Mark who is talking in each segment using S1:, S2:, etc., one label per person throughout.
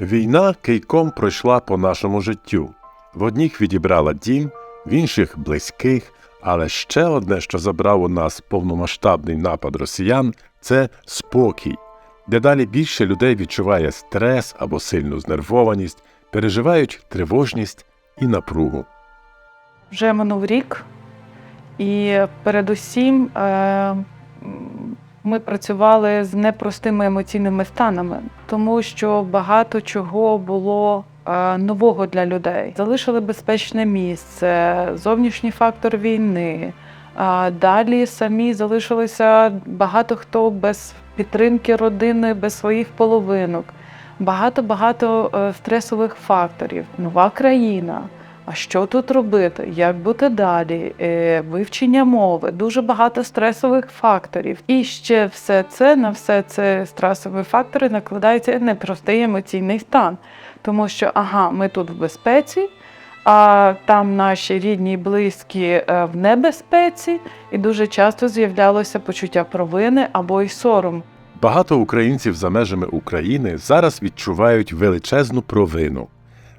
S1: Війна кийком пройшла по нашому життю. В одніх відібрала дім, в інших близьких, але ще одне, що забрав у нас повномасштабний напад росіян, це спокій. Дедалі більше людей відчуває стрес або сильну знервованість, переживають тривожність і напругу.
S2: Вже минув рік, і передусім е, ми працювали з непростими емоційними станами, тому що багато чого було е, нового для людей. Залишили безпечне місце, зовнішній фактор війни. А далі самі залишилися багато хто без підтримки родини, без своїх половинок. Багато-багато е, стресових факторів. Нова країна. А що тут робити? Як бути далі? Е, Вивчення мови, дуже багато стресових факторів. І ще все це на все це стресові фактори накладається непростий емоційний стан. Тому що ага, ми тут в безпеці, а там наші рідні і близькі е, в небезпеці, і дуже часто з'являлося почуття провини або й сором.
S1: Багато українців за межами України зараз відчувають величезну провину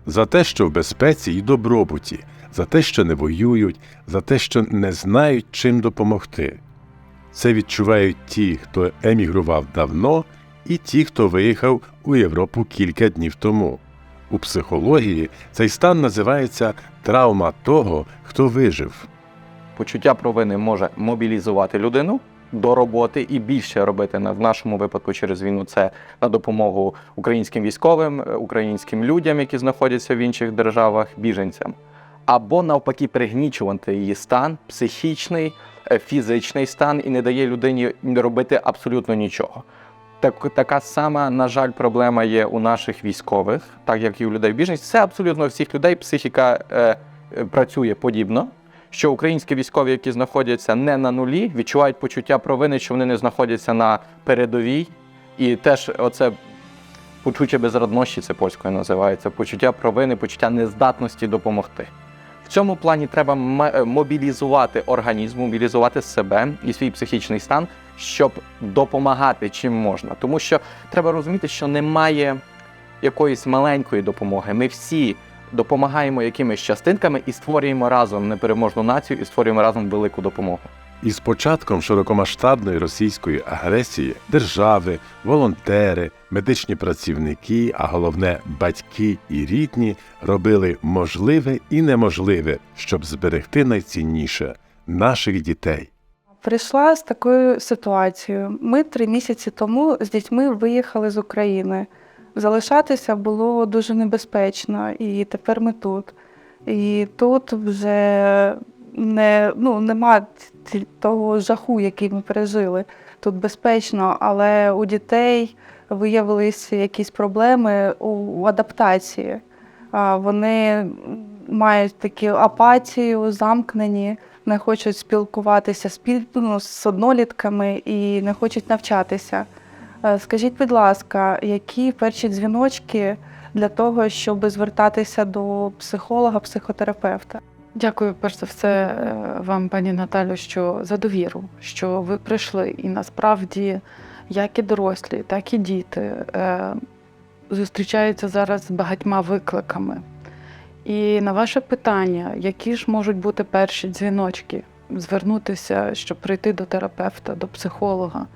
S1: за те, що в безпеці і добробуті, за те, що не воюють, за те, що не знають, чим допомогти. Це відчувають ті, хто емігрував давно, і ті, хто виїхав у Європу кілька днів тому. У психології цей стан називається травма того, хто вижив.
S3: Почуття провини може мобілізувати людину до роботи і більше робити в нашому випадку через війну. Це на допомогу українським військовим, е, українським людям, які знаходяться в інших державах, біженцям, або навпаки, пригнічувати її стан, психічний, е, фізичний стан і не дає людині робити абсолютно нічого. Так, така сама, на жаль, проблема є у наших військових, так як і у людей біженців. Це абсолютно у всіх людей психіка е, е, працює подібно що українські військові, які знаходяться не на нулі, відчувають почуття провини, що вони не знаходяться на передовій. І теж оце почуття безрадності, це польською називається, почуття провини, почуття нездатності допомогти. В цьому плані треба е, мобілізувати організм, мобілізувати себе і свій психічний стан, щоб допомагати чим можна. Тому що треба розуміти, що немає якоїсь маленької допомоги. Ми всі допомагаємо якимись частинками і створюємо разом непереможну націю і створюємо разом велику допомогу.
S1: Із початком широкомасштабної російської агресії держави, волонтери, медичні працівники, а головне батьки і рідні робили можливе і неможливе, щоб зберегти найцінніше наших дітей.
S4: Прийшла з такою ситуацією. Ми три місяці тому з дітьми виїхали з України. Залишатися було дуже небезпечно, і тепер ми тут. І тут вже не, ну, нема того жаху, який ми пережили. Тут безпечно, але у дітей виявилися якісь проблеми у адаптації. Вони мають таку апатію, замкнені, не хочуть спілкуватися з, ну, з однолітками і не хочуть навчатися. Е, Скажіть, будь ласка, які перші дзвіночки для того, щоб звертатися до психолога, психотерапевта?
S2: Дякую, перш за все, е, вам, пані Наталю, що за довіру, що ви прийшли. І насправді, як і дорослі, так і діти е, зустрічаються зараз з багатьма викликами. І на ваше питання, які ж можуть бути перші дзвіночки, звернутися, щоб прийти до терапевта, до психолога.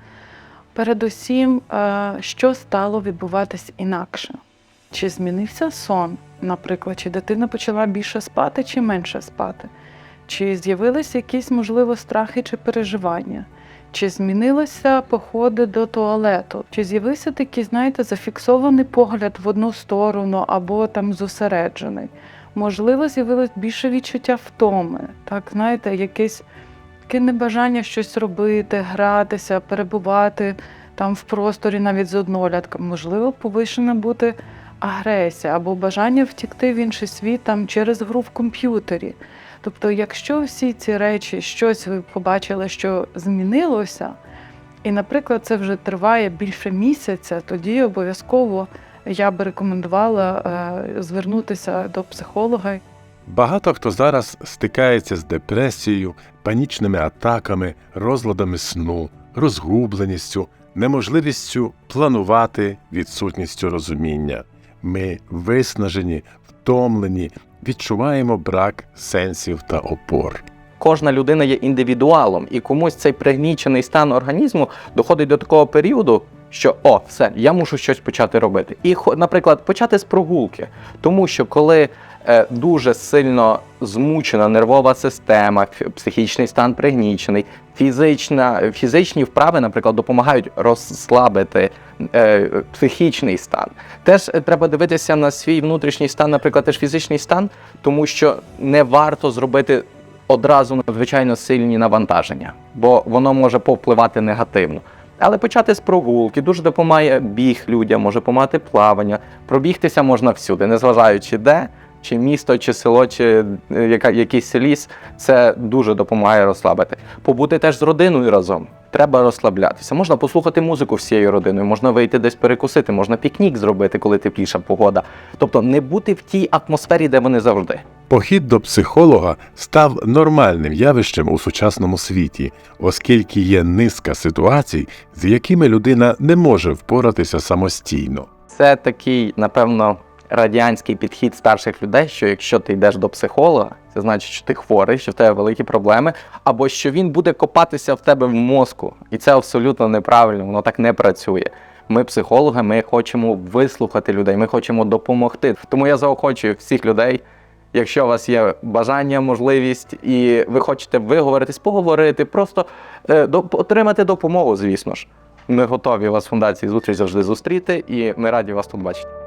S2: Передусім, е, що стало відбуватись інакше? Чи змінився сон? Наприклад, чи дитина почала більше спати чи менше спати? Чи з'явилися якісь, можливо, страхи чи переживання? Чи змінилися походи до туалету? Чи з'явився такий, знаєте, зафіксований погляд в одну сторону або там зосереджений? Можливо, з'явилось більше відчуття втоми, так, знаєте, якесь таке небажання щось робити, гратися, перебувати там в просторі навіть з однолітком. Можливо, повишена бути агресія або бажання втікти в інший світ там через гру в комп'ютері. Тобто, якщо всі ці речі, щось ви побачили, що змінилося, і, наприклад, це вже триває більше місяця, тоді обов'язково я би рекомендувала е, звернутися до психолога
S1: Багато хто зараз стикається з депресією, панічними атаками, розладами сну, розгубленістю, неможливістю планувати, відсутністю розуміння. Ми виснажені, втомлені, відчуваємо брак сенсів та опор.
S3: Кожна людина є індивідуалом, і комусь цей пригнічений стан організму доходить до такого періоду, що о, все, я мушу щось почати робити. І, наприклад, почати з прогулки. Тому що коли е, дуже сильно змучена нервова система, психічний стан пригнічений, фізична, фізичні вправи, наприклад, допомагають розслабити е, психічний стан. Теж е, треба дивитися на свій внутрішній стан, наприклад, теж фізичний стан, тому що не варто зробити одразу надзвичайно сильні навантаження, бо воно може повпливати негативно. Але почати з прогулки дуже допомагає біг людям, може допомагати плавання. Пробігтися можна всюди, незважаючи де, чи місто, чи село, чи е, яка, якийсь ліс. Це дуже допомагає розслабити. Побути теж з родиною разом. Треба розслаблятися. Можна послухати музику всією родиною, можна вийти десь перекусити, можна пікнік зробити, коли тепліша погода. Тобто не бути в тій атмосфері, де вони завжди.
S1: Похід до психолога став нормальним явищем у сучасному світі, оскільки є низка ситуацій, з якими людина не може впоратися самостійно.
S3: Це такий, напевно, радянський підхід старших людей, що якщо ти йдеш до психолога, це значить, що ти хворий, що в тебе великі проблеми, або що він буде копатися в тебе в мозку. І це абсолютно неправильно, воно так не працює. Ми, психологи, ми хочемо вислухати людей, ми хочемо допомогти. Тому я заохочую всіх людей. Якщо у вас є бажання, можливість, і ви хочете виговоритись, поговорити, просто е, до, отримати допомогу, звісно ж. Ми готові вас в фундації зустріч завжди зустріти, і ми раді вас тут бачити.